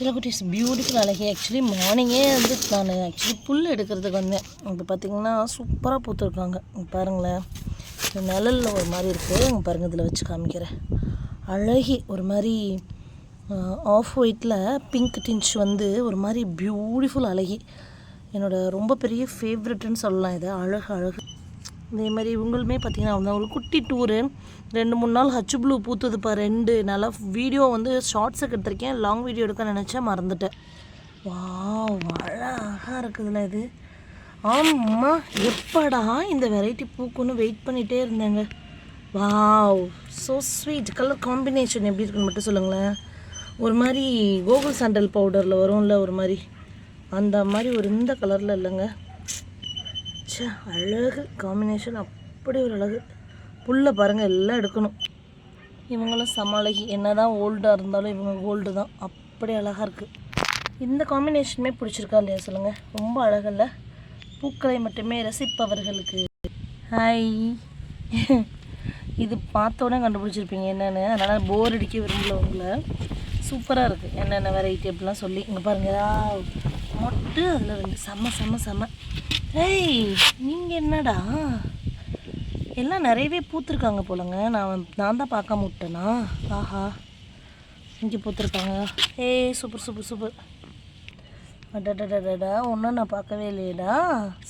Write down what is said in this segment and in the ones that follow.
சிலக்குட்டிஸ் beautiful அழகி actually மார்னிங்கே வந்து நான் ஆக்சுவலி புல் எடுக்கிறதுக்கு வந்தேன். இப்போ பார்த்தீங்கன்னா சூப்பராக பூத்துருக்காங்க. பாருங்களேன். நிழலில் ஒரு மாதிரி இருக்குது பாருங்கள் இதில் வச்சு காமிக்கிறேன். அழகி ஒரு மாதிரி ஆஃப் ஒயிட்டில் பிங்க் டின்ச் வந்து ஒரு மாதிரி பியூட்டிஃபுல் அழகி. என்னோட ரொம்ப பெரிய ஃபேவரெட்டுன்னு சொல்லலாம் இதை. அழகு அழகு. இதே மாதிரி இவங்களுமே பார்த்தீங்கன்னா ஒரு குட்டி டூரு ரெண்டு மூணு நாள் ஹச்சு ப்ளூ பூத்துதுப்பா ரெண்டு. நல்லா வீடியோ வந்து ஷார்ட்ஸுக்கு எடுத்திருக்கேன். லாங் வீடியோ எடுக்க நினச்சேன் மறந்துட்டேன். வாவ் அழகாக இருக்குதுல்ல இது. ஆமாம் எப்படா இந்த வெரைட்டி பூக்குன்னு வெயிட் பண்ணிகிட்டே இருந்தேங்க. Wow so sweet colour combination எப்படி இருக்குன்னு மட்டும் சொல்லுங்களேன். ஒரு மாதிரி கோகுல் சாண்டல் பவுடரில் வரும்ல ஒரு மாதிரி. அந்த மாதிரி ஒரு இந்த கலரில் இல்லைங்க. ச்சே அழகு காம்பினேஷன் அப்படி ஒரு அழகு. புல்லை பாருங்கள் எல்லாம் எடுக்கணும். இவங்களும் செம அழகி என்ன தான் ஓல்டாக இருந்தாலும் இவங்க ஓல்டு தான். அப்படி அழகாக இருக்குது இந்த காம்பினேஷனுமே பிடிச்சிருக்கா இல்லையா சொல்லுங்கள் ரொம்ப அழகில்ல. பூக்களை மட்டுமே ரசிப்பவர்களுக்கு. ஹாய் இது பார்த்தோன்னே கண்டுபிடிச்சிருப்பீங்க என்னென்னு. அதனால் போர் அடிக்க விரும்பல உங்களை. சூப்பராக இருக்குது என்னென்ன வெரைட்டி அப்படிலாம் சொல்லி. இங்கே பாருங்கள் மொட்டு அதில் ரெண்டு செம்ம செம்ம செம்ம ஏய் நீங்கள் என்னடா? எல்லாம் நிறையவே பூத்துருக்காங்க போலங்க. நான் நான் தான் பார்க்காம விட்டேனா ஆஹா. இங்கே பூத்துருக்காங்க. ஏய் சூப்பர் சூப்பர் சூப்பர். அடடடடடா ஒன்றும் நான் பார்க்கவே இல்லையேடா.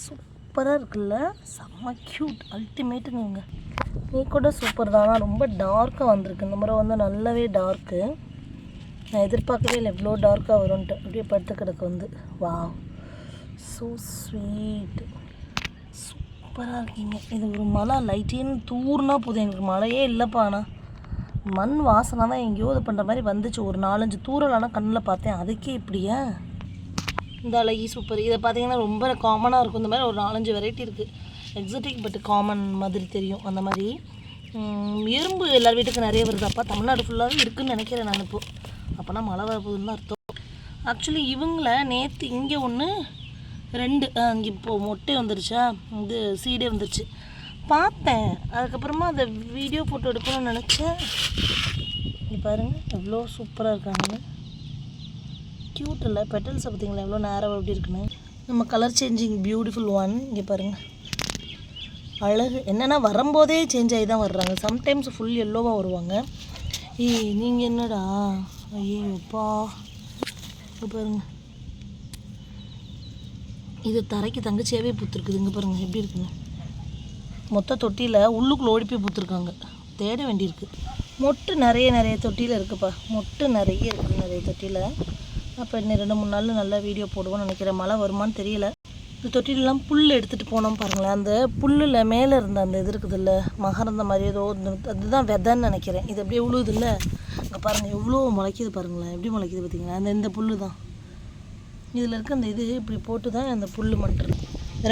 சூப்பராக இருக்குல்ல. செம்ம க்யூட் அல்டிமேட்டுங்க நீ கூட சூப்பர் தான்? ஆனால் ரொம்ப டார்க்காக வந்திருக்கு. இந்த முறை வந்து நல்லாவே டார்க்கு நான் எதிர்பார்க்கவே இல்லை. இவ்வளோ டார்க்காக வரும்ன்ட்டு. அப்படியே படுத்து கிடக்கு வந்து. வா ஸோ ஸ்வீட் சூப்பராக இருக்கீங்க. இது ஒரு மழை லைட்டின்னு தூர்னா போதும். எனக்கு மழையே இல்லைப்பா ஆனால் மண் வாசனை தான் எங்கேயோ இது பண்ணுற மாதிரி வந்துச்சு. ஒரு நாலஞ்சு தூரல் ஆனால் கண்ணில் பார்த்தேன். அதுக்கே இப்படியா இந்த அழகி சூப்பர் e இதை பார்த்தீங்கன்னா ரொம்ப காமனாக இருக்கும். இந்த மாதிரி ஒரு நாலஞ்சு வெரைட்டி இருக்குது எக்ஸட்டிக் பட் காமன் மாதிரி தெரியும். அந்த மாதிரி எறும்பு எல்லார் வீட்டுக்கும் நிறைய வருதாப்பா தமிழ்நாடு ஃபுல்லாகவே இருக்குதுன்னு நினைக்கிறேன் நான் இப்போது அப்போனா மழை வரப்போகுதுன்னு தான் அர்த்தம். ஆக்சுவலி இவங்கள நேற்று இங்கே ஒன்று ரெண்டு இங்கே இப்போது மொட்டை வந்துருச்சா? இது சீடே வந்துருச்சு. பார்த்தேன். அதுக்கப்புறமா அதை வீடியோ ஃபோட்டோ எடுக்கணும்னு நினச்சேன். இங்கே பாருங்கள் எவ்வளோ சூப்பராக இருக்காங்க க்யூட் இல்லை. பெட்டல்ஸை பார்த்தீங்களா எவ்வளோ நேரம் எப்படி இருக்குன்னு. நம்ம கலர் சேஞ்சிங் பியூட்டிஃபுல் ஒன் இங்கே பாருங்கள் அழகு. என்னென்னா வரும்போதே சேஞ்ச் ஆகி தான் வர்றாங்க சம்டைம்ஸ் ஃபுல் எல்லோவாக வருவாங்க. ஏய் நீங்கள் என்னடா? ஐயோப்பா இங்கே பாருங்க. இது தரைக்கு தங்கச்சியாகவே பூத்துருக்குது. இங்கே பாருங்கள் எப்படி இருக்குங்க மொத்த தொட்டியில் உள்ளுக்குள்ளே ஓடி போய் பூத்துருக்காங்க. தேட வேண்டியிருக்கு. மொட்டு நிறைய நிறைய தொட்டியில் இருக்குப்பா. மொட்டு நிறைய இருக்குது நிறைய தொட்டியில். அப்போ இன்னும் ரெண்டு மூணு நாள் நல்லா வீடியோ போடுவோம்னு நினைக்கிறேன். மழை வருமான்னு தெரியல. இந்த தொட்டிலெலாம் புல் எடுத்துகிட்டு போனோம் பாருங்களேன். அந்த புல்லில் மேலே இருந்த அந்த இது இருக்குதுல்ல மகரந்த மாதிரி ஏதோ அதுதான் விதைன்னு நினைக்கிறேன். இது அப்படியே உழுவுதுல்ல அங்கே பாருங்கள் எவ்வளோ முளைக்கிது பாருங்களேன். எப்படி முளைக்கிது பார்த்தீங்களா அந்த இந்த புல்லு தான் இதில் இருக்க அந்த இது இப்படி போட்டு தான் அந்த புல் மட்டும்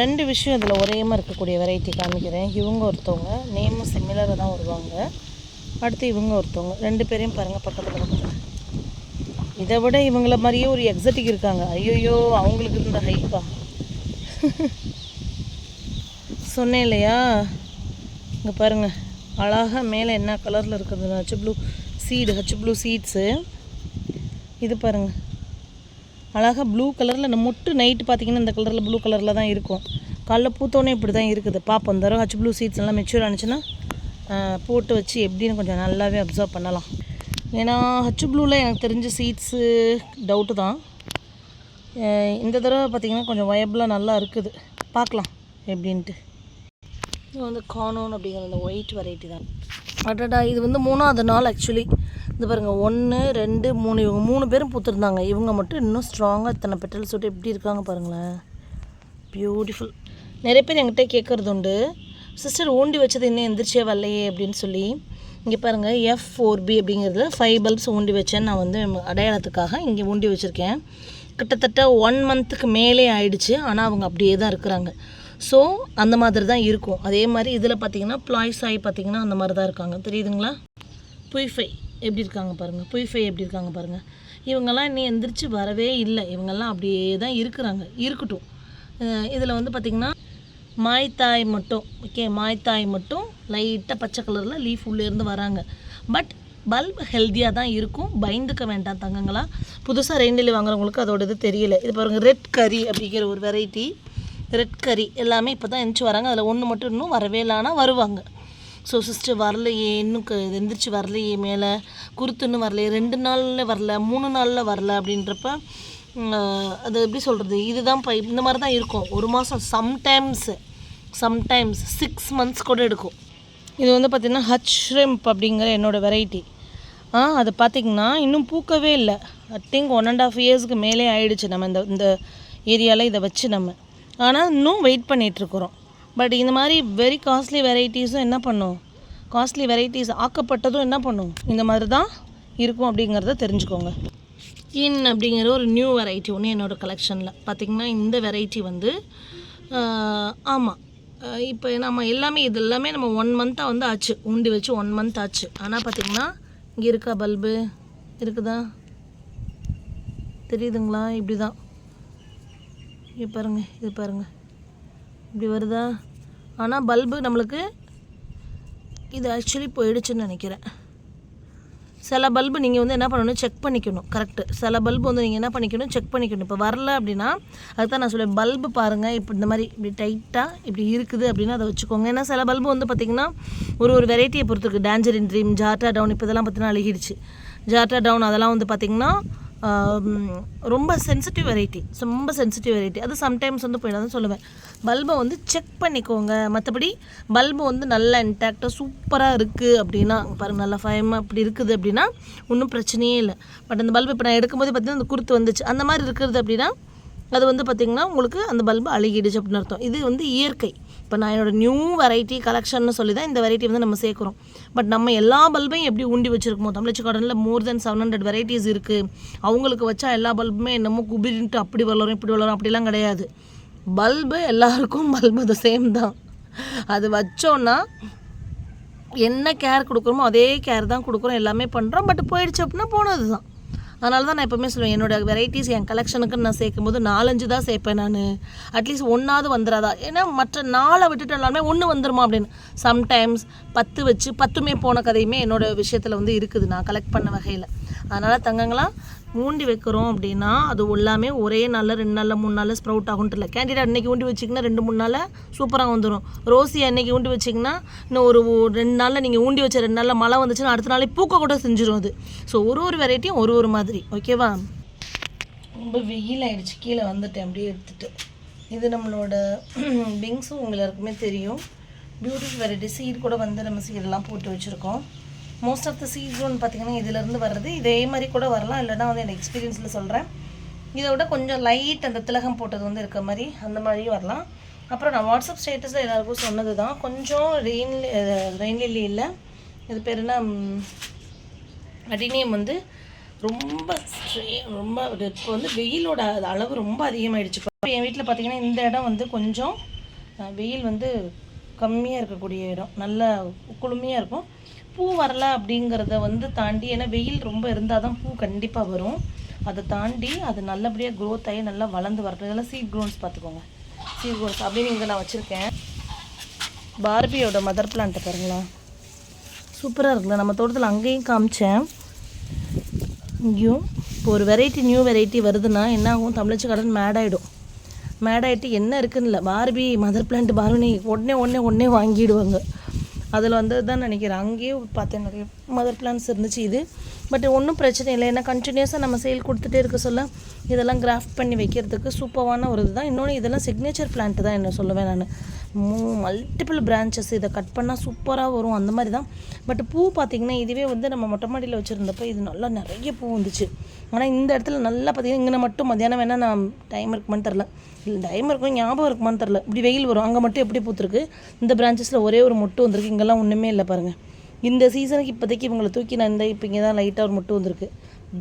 ரெண்டு விஷயம் இதில் ஒரே மாதிரி இருக்கக்கூடிய வெரைட்டி காமிக்கிறேன். இவங்க ஒருத்தவங்க நேமும் சிமிலராக தான் வருவாங்க. அடுத்து இவங்க ஒருத்தவங்க. ரெண்டு பேரையும் பாருங்கள் பக்கத்தில் பக்கத்தில். இதை விட இவங்கள மாதிரியே ஒரு எக்ஸட்டிக் இருக்காங்க. ஐயோயோ அவங்களுக்கு இருந்த ஹைப்பா சொன்னேன் இல்லையா இங்கே பாருங்கள் அழகாக மேலே என்ன கலரில் இருக்குது H blue seed H blue seeds இது பாருங்கள் அழகாக ப்ளூ கலரில் இந்த மொட்டு நைட்டு பார்த்தீங்கன்னா இந்த கலரில் ப்ளூ கலரில் தான் இருக்கும். காலைல பூத்தோன்னே இப்படி தான் இருக்குது. பார்ப்போம் இந்த தடவை ஹச் ப்ளூ சீட்ஸ் எல்லாம் மெச்சூர் ஆனிச்சுன்னா போட்டு வச்சு எப்படின்னு கொஞ்சம் நல்லாவே அப்சர்வ் பண்ணலாம். ஏன்னா ஹச் ப்ளூவில் எனக்கு தெரிஞ்ச சீட்ஸு டவுட்டு தான். இந்த தடவை பார்த்தீங்கன்னா கொஞ்சம் வயபிளாக நல்லா இருக்குது. பார்க்கலாம் எப்படின்ட்டு. இது வந்து கானோன் அப்படிங்கிற அந்த ஒயிட் வெரைட்டி தான். அடடா இது வந்து மூணாவது நாள் ஆக்சுவலி இது பாருங்கள் ஒன்று ரெண்டு மூணு இவங்க மூணு பேரும் பூத்துருந்தாங்க. இவங்க மட்டும் இன்னும் ஸ்ட்ராங்காக இத்தனை பெட்டல் விட்டு எப்படி இருக்காங்க பாருங்களேன். பியூட்டிஃபுல் நிறைய பேர் என்கிட்ட கேட்குறது உண்டு சிஸ்டர் ஊண்டி வச்சது இன்னும் எந்திரிச்சே வரலையே அப்படின்னு சொல்லி. இங்கே பாருங்கள் எஃப் ஃபோர் பி அப்படிங்கிறதுல ஃபைவ் பல்ப்ஸ் ஊண்டி வச்சேன்னு நான் வந்து அடையாளத்துக்காக இங்கே ஊண்டி வச்சுருக்கேன். கிட்டத்தட்ட ஒன் மந்த்துக்கு மேலே ஆயிடுச்சு. ஆனால் அவங்க அப்படியே தான் இருக்கிறாங்க. ஸோ அந்த மாதிரி தான் இருக்கும். அதே மாதிரி இதில் பார்த்தீங்கன்னா ப்ளாய்ஸ் ஆகி பார்த்தீங்கன்னா அந்த மாதிரி தான் இருக்காங்க. தெரியுதுங்களா? புய்ஃபை எப்படி இருக்காங்க பாருங்கள் புய்ஃபை எப்படி இருக்காங்க பாருங்கள் இவங்கெல்லாம் இன்னும் எந்திரிச்சு வரவே இல்லை. இவங்கெல்லாம் அப்படியே தான் இருக்கிறாங்க. இருக்கட்டும். இதில் வந்து பார்த்திங்கன்னா மாய்த்தாய் மட்டும் ஓகே மாய்த்தாய் மட்டும் லைட்டாக பச்சை கலரில் லீஃப் உள்ளேருந்து வராங்க. பட் பல்ப் ஹெல்த்தியாக தான் இருக்கும். பயந்துக்க வேண்டாம் தங்கங்களா. புதுசாக ரெயின்டில் வாங்குறவங்களுக்கு அதோட இது தெரியல. இது பாருங்கள் ரெட் கறி அப்படிங்கிற ஒரு வெரைட்டி ரெட் கறி எல்லாமே இப்போ தான் எந்திரிச்சு வராங்க. அதில் ஒன்று மட்டும் இன்னும் வரவே இல்லைனா வருவாங்க. ஸோ சிஸ்டர் வரலையே இன்னும் க- இது எந்திரிச்சு வரலையே மேலே. குருத்துன்னு வரலையே. ரெண்டு நாளில் வரல மூணு நாளில் வரல அப்படின்றப்ப அது எப்படி சொல்கிறது இதுதான் இப்போ இந்த மாதிரி தான் இருக்கும். ஒரு மாதம் சம்டைம்ஸ் சம்டைம்ஸ் சிக்ஸ் மந்த்ஸ் கூட எடுக்கும். இது வந்து பார்த்திங்கன்னா ஹச் ஷ்ரிம்ப் அப்படிங்கிற என்னோடய வெரைட்டி ஆ அது பார்த்திங்கன்னா இன்னும் பூக்கவே இல்லை. I think one and half இயர்ஸ்க்கு மேலே ஆயிடுச்சு நம்ம இந்த இந்த ஏரியாவில் இதை வச்சு நம்ம. ஆனால் இன்னும் வெயிட் பண்ணிகிட்ருக்குறோம் பட் இந்த மாதிரி வெரி காஸ்ட்லி வெரைட்டிஸும் என்ன பண்ணும்? காஸ்ட்லி வெரைட்டிஸ் ஆக்கப்பட்டதும் என்ன பண்ணும்? இந்த மாதிரி தான் இருக்கும் அப்படிங்கிறத தெரிஞ்சுக்கோங்க. இன் அப்படிங்கிற ஒரு நியூ வெரைட்டி ஒன்று என்னோடய கலெக்ஷனில் பார்த்திங்கன்னா இந்த வெரைட்டி வந்து ஆமாம் இப்போ நம்ம எல்லாமே இது எல்லாமே நம்ம ஒன் மந்த்தாக வந்து ஆச்சு. உண்டி வச்சு ஒன் மந்த் ஆச்சு. ஆனால் பார்த்திங்கன்னா இங்கே இருக்கா பல்பு? இருக்குதா? தெரியுதுங்களா? இப்படி தான் இங்கே பாருங்கள் இது பாருங்கள் இப்படி வருதா? ஆனால் பல்பு நம்மளுக்கு இது ஆக்சுவலி போயிடுச்சுன்னு நினைக்கிறேன். சில பல்பு நீங்கள் வந்து என்ன பண்ணணும்? செக் பண்ணிக்கணும். கரெக்டு சில பல்பு வந்து நீங்கள் என்ன பண்ணிக்கணும்? செக் பண்ணிக்கணும். இப்போ வரல அப்படின்னா அதுதான் நான் சொல்லுவேன் பல்பு பாருங்கள் இப்போ இந்த மாதிரி இப்படி டைட்டாக இப்படி இருக்குது அப்படின்னா அதை வச்சுக்கோங்க. ஏன்னா சில பல்பு வந்து பார்த்திங்கன்னா ஒரு ஒரு வெரைட்டியை பொறுத்திருக்கு டேஞ்சரின் ட்ரீம் ஜாட்டா டவுன் இப்போ இதெல்லாம் பார்த்தீங்கன்னா அழுகிடுச்சு. ஜாட்டா டவுன் அதெல்லாம் வந்து பார்த்திங்கன்னா ரொம்ப சென்சிட்டிவ் வெரைட்டி ரொம்ப சென்சிட்டிவ் வெரைட்டி அது சம்டைம்ஸ் வந்து போயிடும் தான் சொல்லுவேன். பல்பை வந்து செக் பண்ணிக்கோங்க. மற்றபடி பல்பு வந்து நல்லா இன்டாக்டாக சூப்பராக இருக்குது அப்படின்னா பாருங்கள் நல்லா ஃபயமாக அப்படி இருக்குது அப்படின்னா ஒன்றும் பிரச்சனையே இல்லை. பட் அந்த பல்பு இப்போ நான் எடுக்கும்போது பார்த்திங்கன்னா அந்த குருத்து வந்துச்சு. அந்த மாதிரி இருக்கிறது அப்படின்னா அது வந்து பார்த்திங்கன்னா உங்களுக்கு அந்த பல்பு அழுகிடுச்சு அப்படின்னு அர்த்தம். இது வந்து இயற்கை. இப்போ நான் என்னோடய நியூ வெரைட்டி கலெக்ஷன்னு சொல்லி தான் இந்த வெரைட்டி வந்து நம்ம சேர்க்குறோம். பட் நம்ம எல்லா பல்பையும் எப்படி உண்டி வச்சுருக்கோம் தமிழ்ச்சி கார்டனில் more than seven hundred varieties இருக்குது அவங்களுக்கு வச்சா எல்லா பல்புமே என்னமோ குபிரின்ட்டு அப்படி வளரும் இப்படி வளரும் அப்படிலாம் கிடையாது. பல்பு எல்லாருக்கும் பல்பு அது சேம் தான். அது வச்சோன்னா என்ன கேர் கொடுக்குறோமோ அதே கேர் தான் கொடுக்குறோம் எல்லாமே பண்ணுறோம் பட் போயிடுச்சு அப்படின்னா போனது தான் அதனால தான் நான் எப்போவுமே சொல்லுவேன் என்னோட வெரைட்டிஸ் என் கலெக்ஷனுக்குன்னு நான் சேர்க்கும் போது நாலஞ்சு தான் சேர்ப்பேன் நான். அட்லீஸ்ட் ஒன்றாவது வந்துடாதா ஏன்னா மற்ற நாளை விட்டுட்டு எல்லாமே ஒன்று வந்துருமா அப்படின்னு. சம்டைம்ஸ் பத்து வச்சு பத்துமே போன கதையுமே என்னோட விஷயத்தில் வந்து இருக்குது நான் கலெக்ட் பண்ண வகையில். அதனால் தங்கங்களாம் ஊண்டி வைக்கிறோம் அப்படின்னா அது எல்லாமே ஒரே நாளில் ரெண்டு நாளில் மூணு நாளில் ஸ்ப்ரவுட் ஆகுன்ட்டு இல்லை கேண்டிடா அன்னைக்கு ஊண்டி வச்சிங்கன்னா ரெண்டு மூணு நாளில் சூப்பராக வந்துடும் ரோசி அன்னைக்கு ஊண்டி வச்சிங்கன்னா இன்னும் ஒரு ரெண்டு நாளில் நீங்கள் ஊண்டி வச்ச ரெண்டு நாளில் மழை வந்துச்சுன்னா அடுத்த நாளே பூக்க கூட செஞ்சிடும் அது. ஸோ ஒரு ஒரு வெரைட்டியும் ஒரு ஒரு மாதிரி. ஓகேவா ரொம்ப வெயில் ஆயிடுச்சு கீழே வந்துட்டேன். அப்படியே எடுத்துகிட்டு இது நம்மளோட விங்ஸும் உங்களுக்குமே தெரியும். பியூட்டிஃபுல் வெரைட்டி சீட் கூட வந்து நம்ம சீடெல்லாம் போட்டு வச்சுருக்கோம். மோஸ்ட் ஆஃப் த சீட்ஸ் ஒன்று பார்த்தீங்கன்னா இதிலேருந்து வர்றது. இதே மாதிரி கூட வரலாம். இல்லைன்னா வந்து எனக்கு எக்ஸ்பீரியன்ஸில் சொல்கிறேன் இதை விட கொஞ்சம் லைட் அந்த திலகம் போட்டது வந்து இருக்க மாதிரி அந்த மாதிரியும் வரலாம். அப்புறம் நான் வாட்ஸ்அப் ஸ்டேட்டஸில் எல்லாருக்கும் சொன்னது தான் கொஞ்சம் ரெயின் ரெயின்லில்லி இல்லை. இது பேர் என்ன? அடினியம் வந்து ரொம்ப ஸ்ட்ரே ரொம்ப ஒரு இப்போ வந்து வெயிலோட அளவு ரொம்ப அதிகமாகிடுச்சு இப்போ என் வீட்டில் பார்த்தீங்கன்னா இந்த இடம் வந்து கொஞ்சம் வெயில் வந்து கம்மியாக இருக்கக்கூடிய இடம். நல்லா குளுமையாக இருக்கும். பூ வரல அப்படிங்கிறத வந்து தாண்டி ஏன்னா வெயில் ரொம்ப இருந்தால் தான் பூ கண்டிப்பாக வரும். அதை தாண்டி அது நல்லபடியாக க்ரோத் ஆகி நல்லா வளர்ந்து வரட்டும். இதெல்லாம் சீட் க்ரோன்ஸ் பார்த்துக்கோங்க. சீட் க்ரோன்ஸ் அப்படின்னு இங்கே நான் வச்சுருக்கேன். பார்பியோட மதர் பிளான்ட்டை பாருங்களா. சூப்பராக இருக்குல்ல. நம்ம தோட்டத்தில் அங்கேயும் காமிச்சேன். இங்கேயும் இப்போ ஒரு வெரைட்டி நியூ வெரைட்டி வருதுன்னா என்ன ஆகும்? தமிழச்சி கடன் மேட் ஆகிடும் மேட் ஆகிட்டு என்ன இருக்குன்னு இல்லை. பார்பி மதர் பிளான்ட் பார்பி உடனே உடனே உடனே வாங்கிடுவாங்க. அதில் வந்து தான் நினைக்கிறேன். அங்கேயும் பார்த்தேன் நிறைய மதர் பிளான்ஸ் இருந்துச்சு இது. பட் ஒன்றும் பிரச்சனை இல்லை. ஏன்னா கண்டினியூஸாக நம்ம சேல் கொடுத்துட்டே இருக்க சொல்ல இதெல்லாம் கிராஃப்ட் பண்ணி வைக்கிறதுக்கு சூப்பரான ஒரு இதுதான். இன்னொன்று இதெல்லாம் சிக்னேச்சர் பிளான்ட் தான் என்ன சொல்லுவேன் நான். மூ மல்டிபிள் பிரான்ச்சஸ் இதை கட் பண்ணால் சூப்பராக வரும். அந்த மாதிரி தான் பட் பூ பார்த்திங்கன்னா இதுவே வந்து நம்ம மொட்டை மாடியில் வச்சுருந்தப்போ இது நல்லா நிறைய பூ வந்துச்சு. ஆனால் இந்த இடத்துல நல்லா பார்த்திங்கன்னா இங்கே மட்டும் மத்தியானம் வேணால் நான் டைம் இருக்குமான்னு தெரில இல்லை டைம் இருக்கும் ஞாபகம் இருக்குமான்னு தெரில இப்படி வெயில் வரும். அங்கே மட்டும் எப்படி பூத்துருக்கு? இந்த பிரான்ச்சஸில் ஒரே ஒரு மொட்டு வந்திருக்கு. இங்கெல்லாம் ஒன்றுமே இல்லை பாருங்கள் இந்த சீசனுக்கு இப்போதைக்கு இவங்களை தூக்கி நான் இந்த இப்போ இங்கே தான் லைட்டாக ஒரு மொட்டு வந்திருக்கு.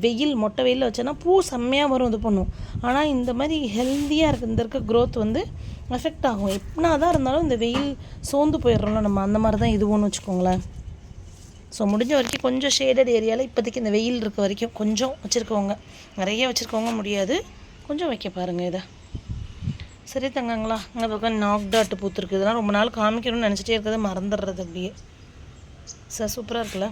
வெயில் மொட்டை வெயிலில் வச்சேன்னா பூ செம்மையாக வரும் இது பண்ணும். ஆனால் இந்த மாதிரி ஹெல்த்தியாக இருக்குது இந்த இருக்க க்ரோத் வந்து எஃபெக்ட் ஆகும். எப்படின்னா தான் இருந்தாலும் இந்த வெயில் சோர்ந்து போயிடுறோம்ல நம்ம அந்த மாதிரி தான் இதுவோன்னு வச்சுக்கோங்களேன். ஸோ முடிஞ்ச வரைக்கும் கொஞ்சம் ஷேடட் ஏரியாவில் இப்போதைக்கு இந்த வெயில் இருக்க வரைக்கும் கொஞ்சம் வச்சுருக்கவங்க நிறைய வச்சுருக்கவங்க முடியாது. கொஞ்சம் வைக்க பாருங்கள் இதை. சரி தங்கங்களா அங்கே பக்கம் நாக் டாட் பூத்துருக்கு. இதெல்லாம் ரொம்ப நாள் காமிக்கணும்னு நினச்சிட்டே இருக்கிறது மறந்துடுறது அப்படியே. சார் சூப்பராக இருக்குல்ல?